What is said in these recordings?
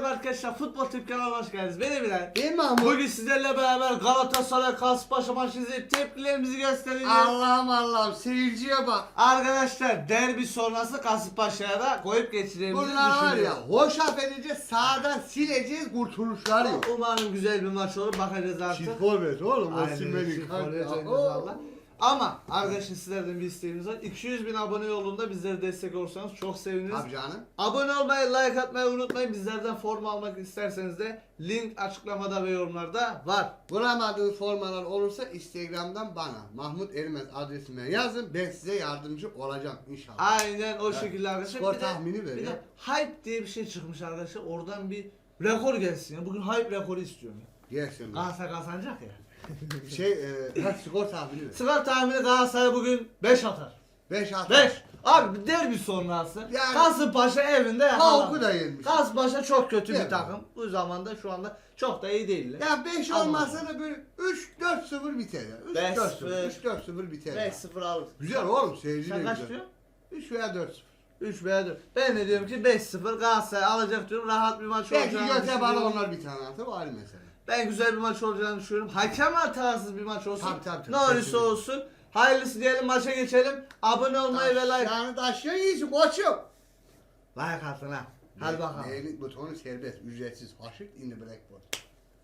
merhaba arkadaşlar. Futbol Tip kanalına hoş geldiniz. Benim Bilal. Mi Mahmut? Bugün sizlerle beraber Galatasaray Kasımpaşa maçı izleyip tepkilerimizi göstereceğiz. Allah'ım Allah'ım seyirciye bak. Arkadaşlar derbi sonrası Kasımpaşa'ya da koyup geçireceğimizi Bunlar var ya düşünüyorum. hoş edeceğiz sağdan sileceğiz kurtuluşlar yok. Umarım güzel bir maç olur. Bakacağız artık. Çift forvet oğlum Aynen, çift kanka. forvet oynayacağız Oo. valla. Ama arkadaşlar sizlerden bir isteğimiz var. 200 bin abone yolunda bizlere destek olursanız çok seviniriz. Tabii canım. Abone olmayı, like atmayı unutmayın. Bizlerden forma almak isterseniz de link açıklamada ve yorumlarda var. Bulamadığın formalar olursa Instagram'dan bana Mahmut Ermez adresime yazın ben size yardımcı olacağım inşallah. Aynen o şekilde arkadaşlar. Skor Bir de- tahmini ver Bir de hype diye bir şey çıkmış arkadaşlar. Oradan bir rekor gelsin ya. Bugün hype rekoru istiyorum ya. Gelsin. Galatasaray kazanacak ya. şey e, ha, skor tahmini. Skor tahmini Galatasaray bugün 5 atar. 5 6. 5. Abi derbi sonrası. Yani- Kasımpaşa evinde yakalandı. da yenmiş. Kasımpaşa çok kötü Değil bir mi? takım. Bu zamanda şu anda çok da iyi değiller. Ya 5 Ama- olmazsa da böyle 3-4-0 biter ya. 3-4-0 Beş, 3-4-0 biter. ya. 5-0 alır. Güzel oğlum seyirci de Sen kaç güzel. diyorsun? 3 veya 4-0. 3 veya 4. Ben de diyorum ki 5-0 Galatasaray alacak diyorum. Rahat bir maç Belki olacağını göte bana onlar bir tane atar o ayrı mesele. Ben güzel bir maç olacağını düşünüyorum. Hakem hatasız bir maç olsun. Tabii, tabii, tabii. ne olursa olsun. Hayırlısı diyelim maça geçelim. Abone olmayı ve like. Yani aşağı iyisin koçum. Like atın ha. Hadi bakalım. Beğeni butonu serbest, ücretsiz. Faşık in the blackboard.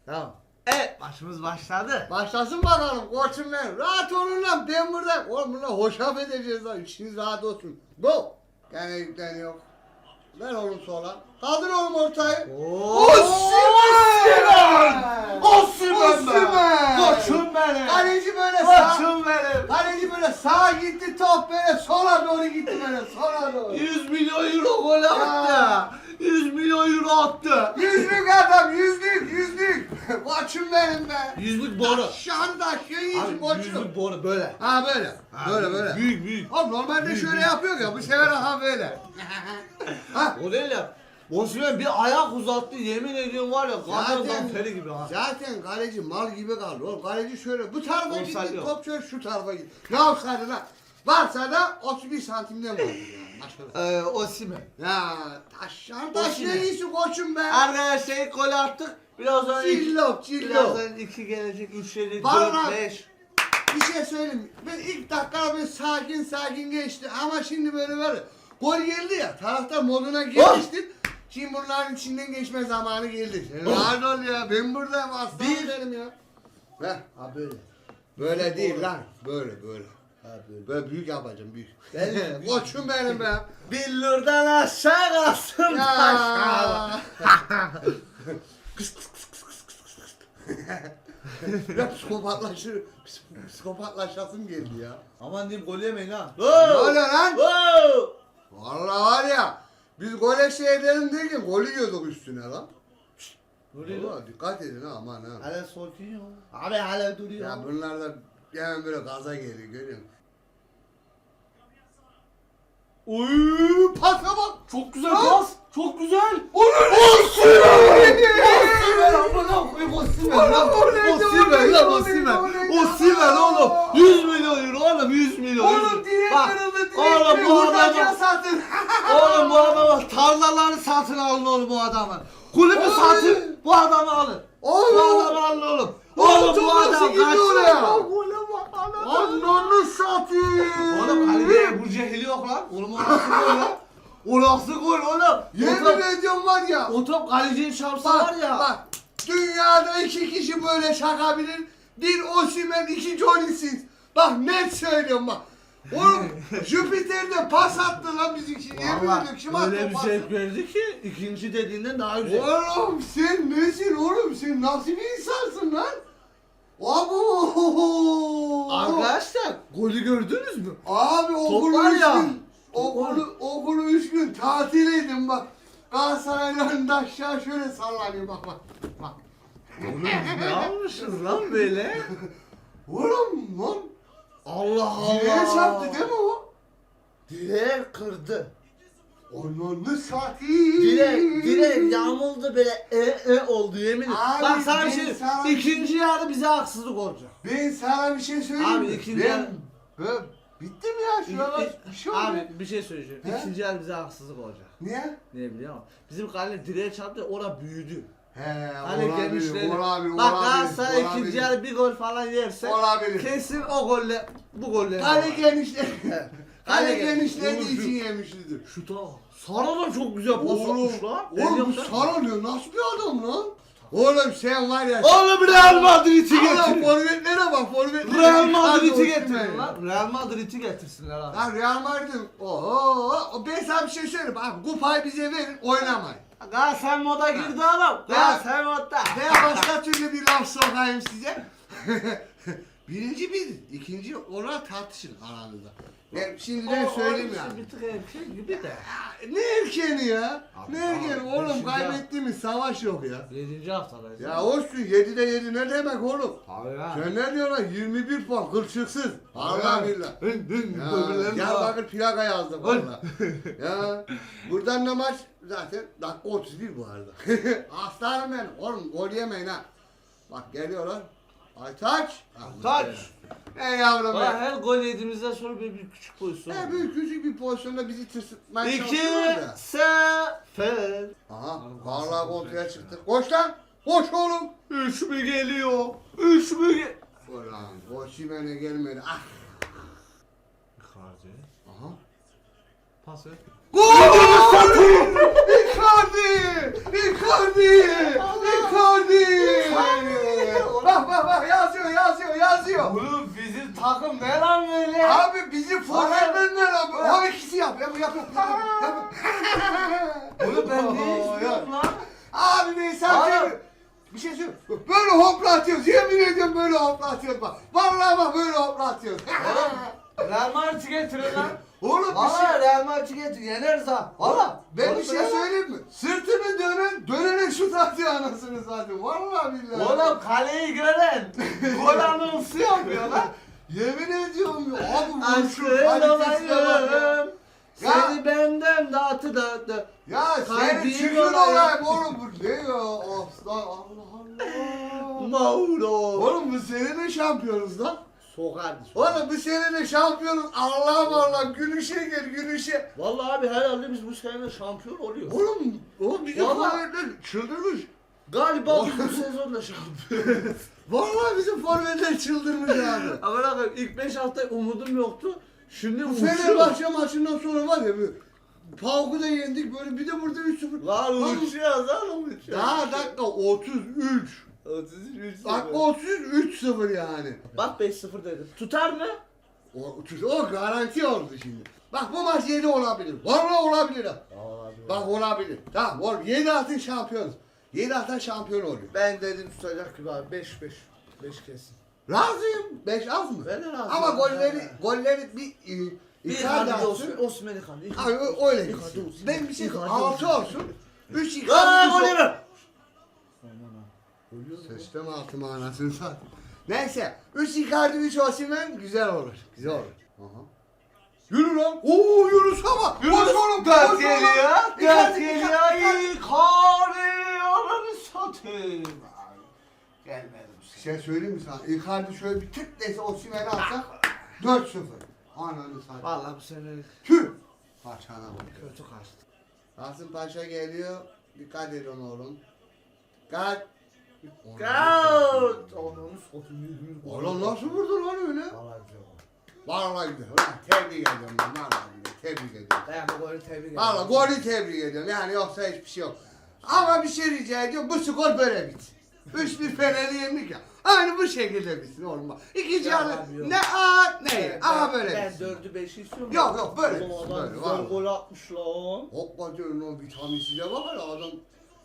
Tamam. Evet maçımız başladı. Başlasın bakalım koçum benim. Rahat olun lan ben buradayım. Oğlum bunlar hoşaf edeceğiz lan. İşiniz rahat olsun. Go. Gene yükleniyor. Ver oğlum sola. Kaldır oğlum ortayı. Osimhen! Osimhen be! Osimhen! Koçum benim! Kaleci böyle sağ. Koçum benim! Kaleci böyle sağa gitti top böyle sola doğru gitti böyle sola doğru. 100 milyon euro gol attı. 100 milyon euro attı. Yüzlük adam yüzlük yüzlük. Koçum benim be. Yüzlük boru. Şan da şey iyisin Abi koçum. yüzlük boru böyle. Ha böyle. Böyle böyle. Büyük büyük. Oğlum normalde şöyle yapıyor ya bu sefer ha böyle. ha. O değil ya. Osimhen bir ayak uzattı yemin ediyorum var ya kadın Zaten- zamperi gibi ha. Zaten kaleci mal gibi kaldı. Oğlum kaleci şöyle bu tarafa Offside gitti yok. top şöyle şu tarafa gitti. Ne offside lan? Varsa da 31 santimden da- Ee, Osimhen. Ya taşan taş Osimhen. ne iyisin koçum be. Arkadaşlar ilk golü attık. Birazdan iki, Cillop cillop. birazdan iki gelecek, üç gelecek, dört, beş. Bir şey söyleyeyim. Ben ilk dakika böyle sakin sakin geçti ama şimdi böyle böyle gol geldi ya taraftar moduna girmiştir. Şimdi bunların içinden geçme zamanı geldi. Rahat ol ya ben buradayım aslanım Bir- benim ya. Ver. Ha böyle. Böyle değil lan. Böyle böyle. Ha böyle. Böyle büyük yapacağım büyük. Ben- Koçum benim be. Billurdan aşağı kalsın aşağı. ya psikopatlaşır. psik- Psikopatlaşasım geldi ya. Aman diyeyim gol yemeyin ha. Ne oluyor lan? Wow! Vallahi var ya. Biz gole şey edelim derken golü yiyorduk üstüne lan. Duruyor. Valla dikkat edin ha aman ha. Hala sokuyor. Abi hala duruyor. Ya bunlar da hemen böyle gaza geliyor görüyor musun? Oy! Pasa bak. Çok güzel Lan! pas. Çok güzel. Olur. Osimhen amına koyayım Osimhen lan. O neydi, o Osimhen neydi, lan o Osimhen. neydi, o neydi? Osimhen oğlum. 100 milyon euro oğlum 100 milyon. Oğlum direkt Bak, kırıldı direkt Oğlum bu adamı. zaten. Oğlum bu adamı tarlaları satın alın oğlum bu adamı. Kulübü satın bu adamı alın. Bu Oğlum. adamı alın oğlum. Oğlum, bu adam gidiyor kaç oraya? Ananı satayım. Oğlum kalede bu cehili yok lan. Oğlum o nasıl gol lan? O nasıl gol oğlum? Yemin ediyorum var ya. o top çarpsa var Bak ya. bak. Dünyada iki kişi böyle çakabilir. Bir Osimhen, iki Johnny Sins. Bak net söylüyorum bak. Oğlum Jüpiter'de pas attı lan biz iki. Yemin Vallahi ediyorum kim attı öyle bir pası? zevk verdi ki ikinci dediğinden daha güzel. Oğlum sen nesin oğlum? Sen nasıl bir insansın lan? Abo! Arkadaşlar golü gördünüz mü? Abi Top okulu var üç ya. gün, okulu, okulu üç gün tatil edin bak. Galatasaray'ın da aşağı şöyle sallanıyor bak bak. Bak. Oğlum ne yapmışız lan böyle? Oğlum lan. Allah Allah. Direğe çarptı değil mi o? Direğe kırdı. Ananı satayım. Direk, direk yağmurdu böyle e e oldu yemin ederim. Abi, Bak sana bir şey sana- ikinci yarı bize haksızlık olacak. Ben sana bir şey söyleyeyim Abi, mi? ikinci ben, yarı- ben, Bitti mi ya? Şuna bak. Bir şey oldu. Abi bir şey söyleyeceğim. He? İkinci yer bize haksızlık olacak. Niye? Ne biliyor musun? Bizim kale direğe çarptı ora büyüdü. He, Hani olabilir, genişledi. olabilir, Bak olabilir, Galatasaray ikinci olabilir. yer bir gol falan yerse Olabilir. kesin o golle bu golle. Kale genişledi. Kale Kale gen- genişlediği için yemişlidir. Şuta. Sara da çok güzel pas Oğlum, atmış lan. Oğlum bu sarılıyor. Nasıl bir adam lan? Oğlum sen var ya. Oğlum Real Madrid'i Adam getir. forvetlere bak forvetlere. Real Madrid'i getirin lan. Real Madrid'i getirsinler abi. Lan Real Madrid'in oho o ben sana bir şey söyleyeyim abi kupayı bize verin oynamayın. Galatasaray moda girdi adam. Galatasaray modda. Veya başka türlü bir laf sokayım size. Birinci biz, ikinci ona tartışın aranızda. Ben şimdiden söyleyeyim ya. Bir tık erkek gibi de. Ne erkeni ya? Abi, ne erkeni abi, oğlum beşinci- kaybettiğimiz savaş yok ya. 7. haftadayız. Ya olsun 7'de 7 ne demek oğlum? Abi ya. Sen ne diyorsun lan 21 puan kılçıksız. Allah Ya. billah. Hın hın. Ya, öbürlerini gel al. bakır plaka yazdım valla. ya buradan da maç zaten dakika 31 bu arada. Aslanım benim. Oğlum gol yemeyin ha. Bak geliyorlar. Aytaç. Taç. Ey yavrum Bak be. her gol yediğimizden sonra böyle bir küçük pozisyon. Ne büyük küçük bir pozisyonda bizi tırsıtmaya İki çalışıyorlar da. sefer. Aha vallahi kontraya çıktık. Koş lan. Koş oğlum. Üç mü geliyor? Üç mü ge... Ulan Osimhen'e gelmedi. Ah. Icardi. Aha. Pas ver. Gol! Icardi! Icardi! Icardi! Bak bak bak yazıyor yazıyor yazıyor. Oğlum bizim takım ne lan böyle? Abi bizim forvetler ne lan? O ikisi yap yap yap yap. Oğlum ben ne istiyorum lan? Abi ne sen. Bir şey söyle. Böyle hoplatıyoruz. Yemin ediyorum böyle hoplatıyoruz bak. Vallahi bak böyle hoplatıyoruz. Real Madrid'i getirin lan. Oğlum bir Valla şey. Real Madrid'i getir yeneriz ha. Valla. Ben bir şey söyleyeyim mi? Sırtını dönen, dönene şut atıyor anasını zaten. Vallahi billahi. Oğlum kaleyi gören gol anonsu yapıyor lan. Yemin ediyorum ya. Abi bu şu Aşkın kalitesine bak ya. olayım. Seni benden dağıtı dağıtı. Ya Kalbim senin çükün olayım. olayım oğlum bu ne ya? Aslan Allah Allah. Mauro. Oğlum bu sene de şampiyonuz lan. Sokardı. Oğlum bu sene şampiyonuz. Allah'ım Allah gülüşe gel gülüşe. Valla abi herhalde biz bu sene şampiyon oluyoruz. Oğlum, oğlum bizim Vallahi- forvetler çıldırmış. Galiba biz bu sezonda şampiyon. Vallahi bizim forvetler çıldırmış abi. Ama bakın ilk 5 hafta umudum yoktu. Şimdi Bu uçuyor. Fenerbahçe maçından sonra var ya böyle Pauk'u da yendik böyle bir de burada 3-0. Lan Lan- uçuyoruz lan uçuyoruz. Daha dakika 33. 33 Dakika 33 3-0 yani. Bak 5-0 dedim. Tutar mı? O, o garanti oldu şimdi. Bak bu maç 7 olabilir. Vallahi olabilir ha. Bak olabilir. Tamam oğlum 7 atın şampiyonuz. 7 atan şampiyon oluyor. Ben dedim tutacak gibi abi 5-5. 5 kesin. Razıyım. 5 az mı? Ben de razıyım. Ama golleri Ha. golleri bir e, Bir Icardi Icardi atsın. Osman, Osman Icardi. Abi öyle Icardi gitsin. Ben bir şey Icardi 6 olsun. olsun. 3 Aa Icardi gol. Yeme. Sıçtım altıma anasını sat. Neyse. 3 Icardi 3 Osimhen güzel olur. Güzel olur. Aha. Yürü lan. Oo Yunus ama. Dört koş oğlum. Geliyor. Icardi. Icardi. Ananı satayım. Gelmedi bu Bir şey söyleyeyim mi sana? Icardi şöyle bir tık dese Osimhen'e atsa 4-0. Ananı sat. Valla bu sene Tüh. Paşana bak. kötü kaçtı. Kasım Paşa geliyor. Dikkat edin oğlum. Dikkat. Gout. Ananı satayım. Oğlum nasıl vurdu lan öyle? Valla güzel oldu. Vallahi güzel. Ulan tebrik ediyorum ben. Vallahi güzel. Tebrik ediyorum. Ben bu golü tebrik ederim. Vallahi golü tebrik ediyorum. Yani yoksa hiçbir şey yok. Ama bir şey rica ediyorum. Bu skor böyle bitsin. 3-1 Fener'i yendik ya. Aynı bu şekilde bitsin oğlum. bak. İkinci Ya yarı abi yok. ne A ne. Ben- Ama böyle Ben bitsin. dördü beşi istiyorum. Yok, yok, böyle Oğlum bitsin, adam böyle, güzel vallahi. gol atmış lan. Hoppa diyorum o vitaminsize bak hele adam.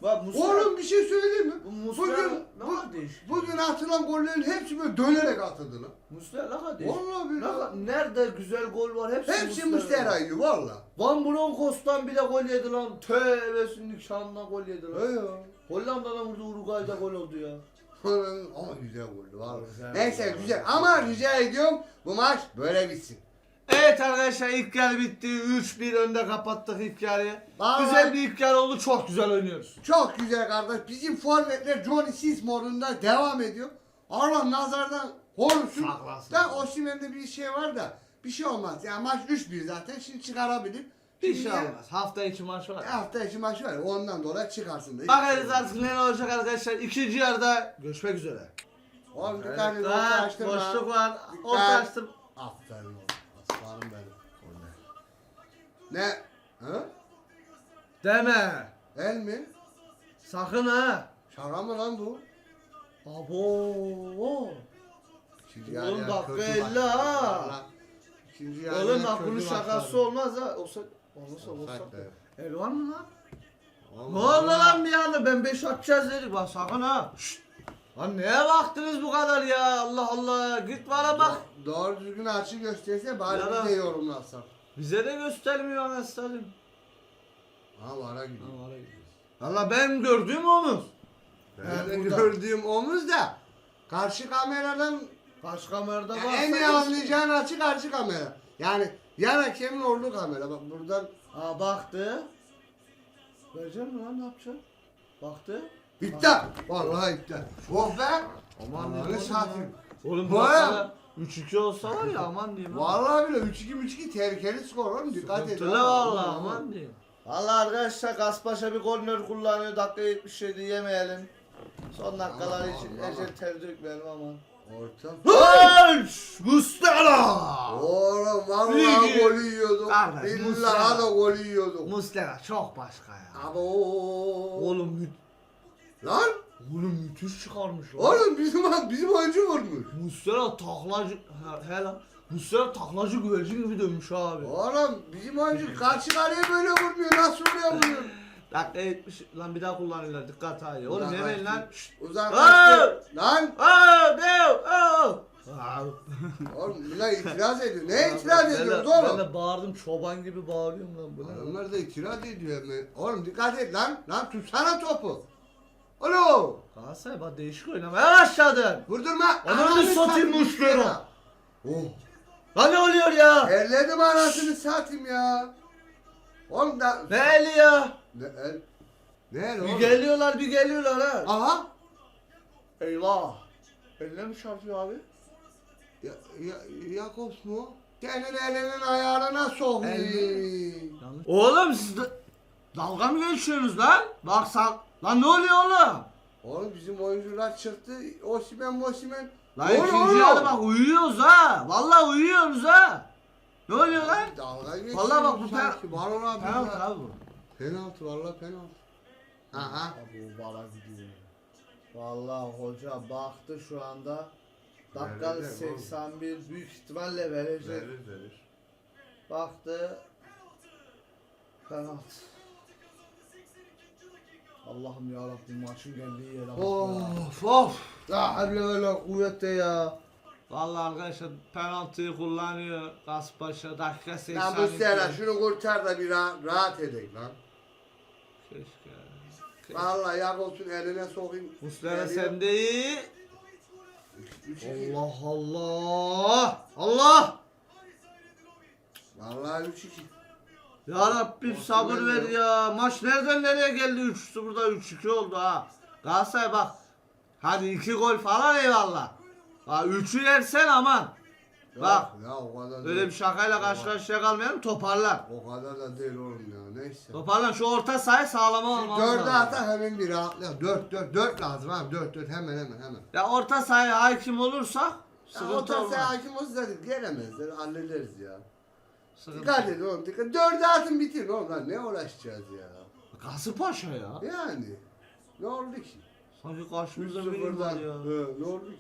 Bak Musa. Oğlum bir şey söyleyeyim mi? Bu Musa Bugün, ne bu, kadar değişik. bugün atılan gollerin hepsi böyle dönerek atıldı lan. Musa ne kadar değişik. Vallahi Ne billahi. Nerede güzel gol var hepsi, Hepsi Muslera. Mustera'yı valla. Van Bronckhorst'tan bile gol yedi lan. Tövbe nikşanına gol yedi lan. He ya. Hollanda'da vurdu Uruguay'da gol oldu ya. Ama güzel goldü valla. Güzel, Neyse güzel ama rica ediyorum bu maç böyle bitsin. Evet arkadaşlar ilk yarı bitti. 3-1 önde kapattık ilk yarıyı. Vallahi- Güzel bir ilk yarı oldu. Çok güzel oynuyoruz. Çok güzel kardeş. Bizim forvetler Johnny Sins modunda devam ediyor. Allah nazardan korusun. Saklasın. Da Osimhen'de bir şey var da Bir şey olmaz. Yani maç 3-1 zaten. Şimdi çıkarabilir. Bir şey olmaz. Hafta içi maç var. Hafta içi maç var. ya, Ondan dolayı çıkarsın da. Bakarız artık ne olacak arkadaşlar. İkinci yarıda görüşmek üzere. Oğlum dikkat edin. Orta açtırma. boşluk var. Dikkat. Orta açtım. Aferin Ne? Ha? Deme. El mi? Sakın ha. Şaka mı lan bu? Abo. İkinci Oğlum yarıya dakika kötü 50 başladı. İkinci yarıya Oğlum bak kötü bunun şakası başladı. olmaz ha. Olsa olursa olursa. Offside de. El var mı lan? Oğlum, Ne oldu lan bir anda? Ben 5 atacağız dedik. Bak sakın ha. Şşt. Lan neye baktınız bu kadar ya? Allah Allah. Git bana bak. Doğru düzgün açı gösterse bari Ya da- biz de yorumlasak. Bize de göstermiyor anasını. Ha vara gidiyor. Valla ben gördüğüm omuz. Ben de burada. gördüğüm omuz da karşı kameradan Karşı kamerada var. en iyi anlayacağın açı karşı kamera. Yani yan hakemin olduğu kamera. Bak buradan Aa baktı. Vereceğim mi lan ne yapacaksın? Baktı. iptal. Vallahi iptal. Oh be. Aman Ananı diyeyim oğlum satayım. ya. Oğlum Bu 3-2 olsa var ya aman diyeyim. ha. Vallahi bile 3-2 3-2 tehlikeli skor oğlum dikkat et. Sıkıntılı valla aman diyeyim. Valla arkadaşlar Gaspaşa bir korner kullanıyor. Dakika 77 yemeyelim. Son dakikalar Aman, için aman. ecel ter dökmeyelim aman. Orta. Aç! Mustera! Oğlum vallahi Ligi. golü yiyorduk. Kardeş, Billahi Muslera. da golü yiyorduk. Mustera çok başka ya. Abo. Oğlum Lan Oğlum müthiş çıkarmış lan. oğlum bizim bizim oyuncu vurmuş. Mustera taklacı he, he lan. Mustera taklacı güvercin gibi dönmüş abi. Oğlum bizim oyuncu karşı kaleye böyle vurmuyor. Nasıl vuruyor vuruyor? Dakika 70 lan bir daha kullanıyorlar dikkat hayır. Oğlum Uzaklaştı. yemeyin lan. Uzaklaştı. Lan Aa, ne? Aa. Oğlum bunlar itiraz ediyor. Ne Ben itiraz ediyoruz Ben oğlum? de bağırdım çoban gibi bağırıyorum lan bu ne? lan? Adamlar da itiraz ediyor hemen. Oğlum dikkat et lan. Lan tutsana topu. Alo. Galatasaray bak değişik oynamaya başladın. Vurdurma. Ananı satayım Muslera. Oh. Lan ne oluyor ya? Elledim anasını satayım ya. Oğlum da... Ne eli ya? Ne el? Ne el Bir oğlum? geliyorlar bir geliyorlar ha. Aha. Eyvah. Eline mi çarpıyor abi? Ya, ya, Jakobs mu? Senin elinin ayarına sokayım. Oğlum siz de... dalga mı geçiyorsunuz lan? Bak sal... Lan ne oluyor oğlum? Oğlum bizim oyuncular çıktı. Osimen Mosimen. Lan oluyor ikinci oğlum? yarı bak uyuyoruz ha. Vallahi uyuyoruz ha. Ne oluyor lan? Dalga geçiyor. Vallahi bak bu sanki. Var ola Penaltı penaltı. abi bu. Penaltı vallahi penaltı. Aha. Bu bala gidiyor. Vallahi hoca baktı şu anda. Dakika Verecek oğlum. 81 büyük ihtimalle verecek. verir. Baktı. Penaltı. Allah'ım ya Rabbim maçın geldiği yere bak. Of of. La havle ve la kuvvete ya. Vallahi arkadaşlar penaltıyı kullanıyor Kaspaşa dakika 82. Lan bu sene şunu kurtar da bir rahat, rahat edek lan. Keşke. Keşke. Vallahi Jakobs'un eline sokayım. Muslera sende iyi. Allah Allah. Allah. Vallahi 3-2. Ya Rabbim sabır ver ya. Maç nereden nereye geldi? 3-0'da 3-2 oldu ha. Galatasaray bak. Hadi 2 gol falan eyvallah. Bak 3'ü yersen aman. Bak. Ya o kadar Öyle değil. bir şakayla karşı karşıya kalmayalım toparlar. O kadar da değil oğlum ya. Neyse. Toparlan şu orta sahayı sağlama almamız Dörde lazım. ata hemen bir rahatla. Dört, dört, dört lazım abi. Dört, dört hemen hemen hemen. Ya orta sahaya hakim olursak Ya sıkıntı o da olmaz. sen hakim olsa zaten gelemezler. Hallederiz ya. Sıkıntı. Dikkat edin oğlum. Dikkat. Dörde atın bitir oğlum lan. Ne uğraşacağız ya. Kasımpaşa ya. Yani. Ne oldu ki? Sanki karşımızda biri var 3-0'dan. ya. He, ne oldu ki?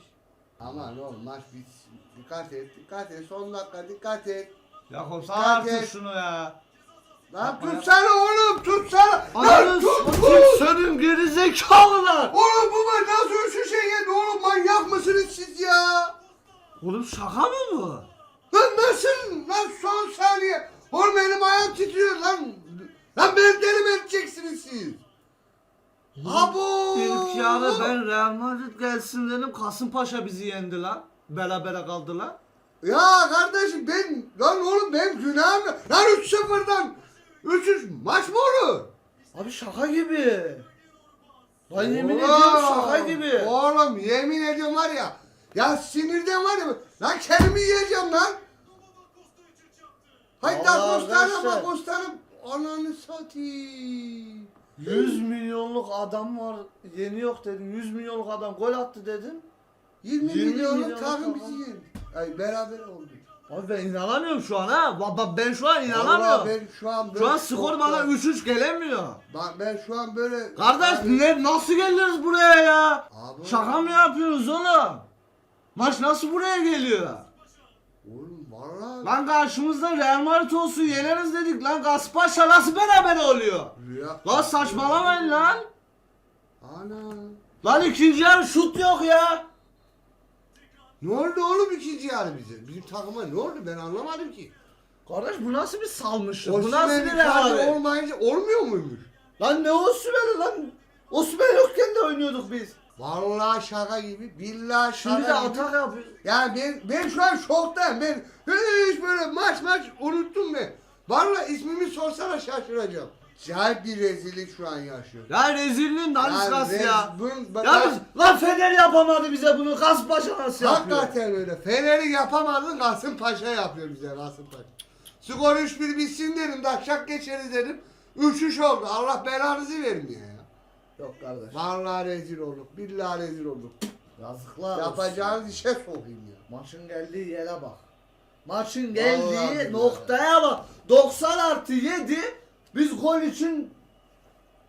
Aman oğlum maç bitsin. Dikkat et, dikkat et. Son dakika dikkat et. Yakup Dikkat sağ artık et. şunu ya. Lan Yapma ya. tutsana oğlum tutsana. Lan Ananı tut satayım tut. senin gerizekalılar. Oğlum bu maç nasıl üç şey geldi oğlum manyak mısınız siz ya? Oğlum şaka mı bu? Nasıl? Lan son saniye. Oğlum elim ayağım titriyor lan. Lan beni deli mi edeceksiniz siz? Abo. İlk yarı ben Real Madrid gelsin dedim Kasımpaşa bizi yendi lan. Berabere kaldı lan. Ya kardeşim ben lan oğlum benim günahım yok. Lan 3-0'dan 3-3 maç mı olur? Abi şaka gibi. Lan yemin Oğlum, ediyorum şaka gibi. Oğlum yemin ediyorum var ya. Ya sinirden var ya. Lan kendimi yiyeceğim lan. Vallahi daha gösterme bak gösterme. Ananı satayım. 100 milyonluk adam var. Yeni yok dedim. 100 milyonluk adam gol attı dedim. 20, 20 milyonluk milyon takım bizi yendi. Ay beraber olduk. Abi ben inanamıyorum şu an ha. Ba- ba- Ben şu an Vallahi inanamıyorum. ben şu an Şu an skor bana şokta. 3-3 gelemiyor. Bak ben şu an böyle... Kardeş Abi- ne, nasıl geliriz buraya ya? Abi- Şaka mı yapıyorsunuz oğlum? Maç nasıl buraya geliyor? Lan karşımızda Real Madrid olsun yeneriz dedik lan Gaspaşa nasıl beraber oluyor? Rüya... Lan saçmalamayın lan. Ana... Lan ikinci yarı şut yok ya. Ne oldu oğlum ikinci yarı bize? Bizim takıma ne oldu ben anlamadım ki. Kardeş bu nasıl bir salmışlık? Bu nasıl bir rehavet? olmayınca olmuyor muymuş? Lan ne Osimhen'i lan? Osimhen yokken de oynuyorduk biz. Vallahi şaka gibi, billahi şaka Şimdi de gibi. atak yapıyoruz. Ya ben ben şu an şoktayım. Ben hiç böyle maç maç unuttum ben. Vallahi ismimi sorsana şaşıracağım. Acayip bir rezillik şu an yaşıyor. Ya rezilliğin daniskası rez- ya. bunun- bak- Ya biz, lan Fener yapamadı bize bunu. Gaspaşa nasıl yapıyor? Hakikaten öyle. Fener'i yapamadın Kasımpaşa yapıyor bize Kasımpaşa. Skor 3-1 bitsin dedim. Dakşak geçeriz dedim. 3-3 oldu. Allah belanızı vermiyor ya. Yok kardeş. Vallahi rezil olduk. Billahi rezil olduk. Yazıklar olsun. Yapacağınız işe sokayım ya. Maçın geldiği yere bak. Maçın Vallahi geldiği billahi. noktaya bak. 90 artı 7 biz gol için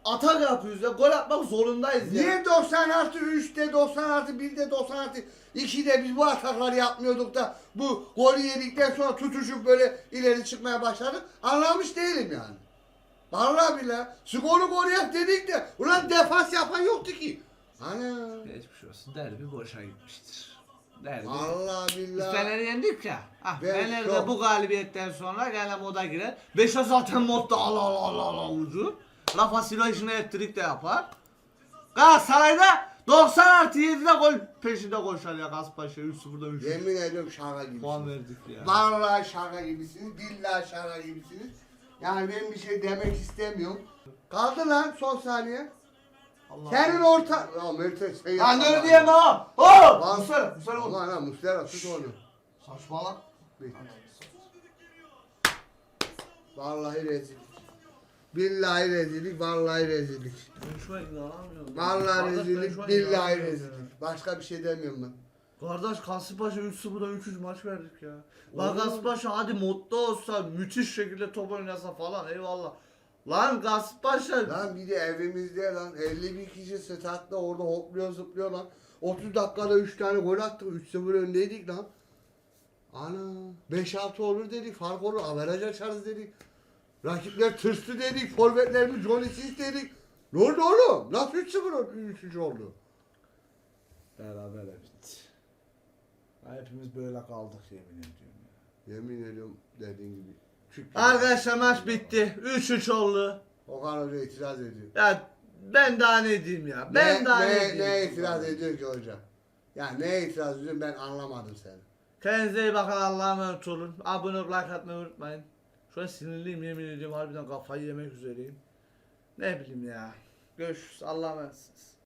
atak yapıyoruz ya. Gol atmak zorundayız ya. Niye 90 artı 3'te 90 artı 1'de 90 artı 2'de biz bu atakları yapmıyorduk da bu golü yedikten sonra tutuşup böyle ileri çıkmaya başladık. Anlamış değilim yani. Vallahi billahi skoru koruyak dedik de ulan defans yapan yoktu ki. Ana. Geçmiş olsun. Derbi boşa gitmiştir. Derbi. Vallahi Biz billahi. Fener'i yendik ya. Ah, Ben Fener de şok. bu galibiyetten sonra gene moda girer. Beşe zaten modda Allah Allah Allah Allah ucu. Rafa Silva işini ettirik de yapar. Galatasaray'da 90 artı 7'de gol peşinde koşar ya Kaspaşa 3-0'da 3 Yemin ediyorum şaka gibi. puan verdik ya. Vallahi şaka gibisiniz. Billahi şaka gibisiniz. Yani ben bir şey demek istemiyorum. Kaldı lan son saniye. Allah Senin orta... Ya Mertes sen Lan dur lan. diyemem ha. Oh! Lan- Muslera, Muslera oğlum. Aman ha Mustera tut onu. Saçmalak. Vallahi rezillik. Billahi rezillik, vallahi rezillik. Ben şu an inanamıyorum. Vallahi rezillik, billahi rezillik. Başka bir şey demiyorum ben. Kardeş Kasımpaşa 3-0'da 3-3 maç verdik ya. Lan Kasımpaşa hadi modda olsa müthiş şekilde top oynasa falan eyvallah. Lan Kasımpaşa Lan bir de evimizde lan 51 kişi statta orada hopluyor zıplıyor lan. 30 dakikada 3 tane gol attık. 3-0 öndeydik lan. Ana 5-6 olur dedik. Fark olur. Averaj açarız dedik. Rakipler tırstı dedik. Forvetlerimiz Johnny Sins dedik. Ne oldu oğlum? Nasıl 3-0 oldu? 3-3 oldu? beraber bitti. Ya Hepimiz böyle kaldık yemin ediyorum. ya. Yemin ediyorum dediğin gibi. Çık. Arkadaşlar maç bitti. 3-3 oldu. Okan Hoca itiraz ediyor. Ya ben daha ne diyeyim ya? Ben ne, daha ne, ne, diyeyim? ne itiraz ediyor ki hoca? Ya ne itiraz ediyorsun ben anlamadım seni. Kendinize iyi bakın Allah'a emanet olun. Abone olup like atmayı unutmayın. Şu an sinirliyim yemin ediyorum harbiden kafayı yemek üzereyim. Ne bileyim ya. Görüşürüz. Allah'a emanetsiniz.